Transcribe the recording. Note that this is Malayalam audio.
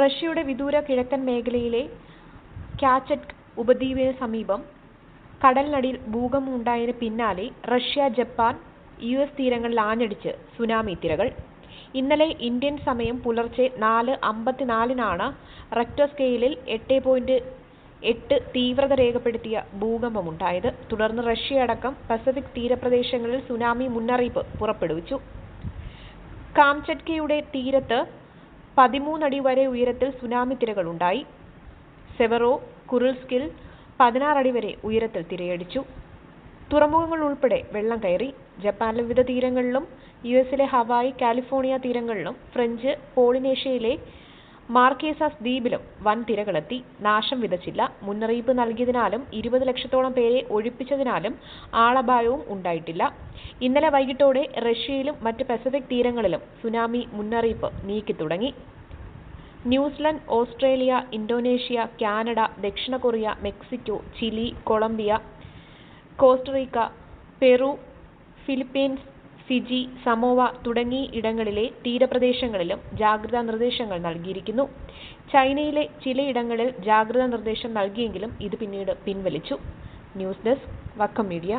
റഷ്യയുടെ വിദൂര കിഴക്കൻ മേഖലയിലെ കാച്ചറ്റ് ഉപദ്വീപിന് സമീപം കടലിനടിയിൽ ഭൂകമ്പം ഉണ്ടായതിന് പിന്നാലെ റഷ്യ, ജപ്പാൻ, യു എസ് തീരങ്ങളിൽ ആഞ്ഞടിച്ച് സുനാമി തിരകൾ. ഇന്നലെ ഇന്ത്യൻ സമയം പുലർച്ചെ നാല് അമ്പത്തിനാലിനാണ് റെക്ടർ സ്കെയിലിൽ എട്ട് പോയിന്റ് എട്ട് തീവ്രത രേഖപ്പെടുത്തിയ ഭൂകമ്പമുണ്ടായത്. തുടർന്ന് റഷ്യ അടക്കം പസഫിക് തീരപ്രദേശങ്ങളിൽ സുനാമി മുന്നറിയിപ്പ് പുറപ്പെടുവിച്ചു. കാംചറ്റ്കയുടെ തീരത്ത് പതിമൂന്നടി വരെ ഉയരത്തിൽ സുനാമി തിരകൾ ഉണ്ടായി സെവറോ കുറിൽസ്കിൽ പതിനാറടി വരെ ഉയരത്തിൽ തിരയടിച്ചു. തുറമുഖങ്ങൾ ഉൾപ്പെടെ വെള്ളം കയറി. ജപ്പാനിലെ വിവിധ തീരങ്ങളിലും യു എസിലെ ഹവായി കാലിഫോർണിയ തീരങ്ങളിലും ഫ്രഞ്ച് പോളിനേഷ്യയിലെ മാർക്കേസാസ് ദ്വീപിലും വൻ തിരകളെത്തി. നാശം വിതച്ചില്ല. മുന്നറിയിപ്പ് നൽകിയതിനാലും ഇരുപത് ലക്ഷത്തോളം പേരെ ഒഴിപ്പിച്ചതിനാലും ആളപായവും ഉണ്ടായിട്ടില്ല. ഇന്നലെ വൈകിട്ടോടെ റഷ്യയിലും മറ്റ് പസഫിക് തീരങ്ങളിലും സുനാമി മുന്നറിയിപ്പ് നീക്കി തുടങ്ങി New Zealand, Australia, Indonesia, Canada, ദക്ഷിണ Korea, Mexico, Chile, Colombia, Costa Rica Peru, Philippines, Fiji, Samoa തുടങ്ങി ഇടങ്ങളിലെ തീരപ്രദേശങ്ങളിലും ജാഗ്രതാ നിർദ്ദേശങ്ങൾ നൽകിയിരിക്കുന്നു. ചൈനയിലെ ചിലയിടങ്ങളിൽ ജാഗ്രതാ നിർദ്ദേശം നൽകിയെങ്കിലും ഇത് പിന്നീട് പിൻവലിച്ചു. News desk Vakkom media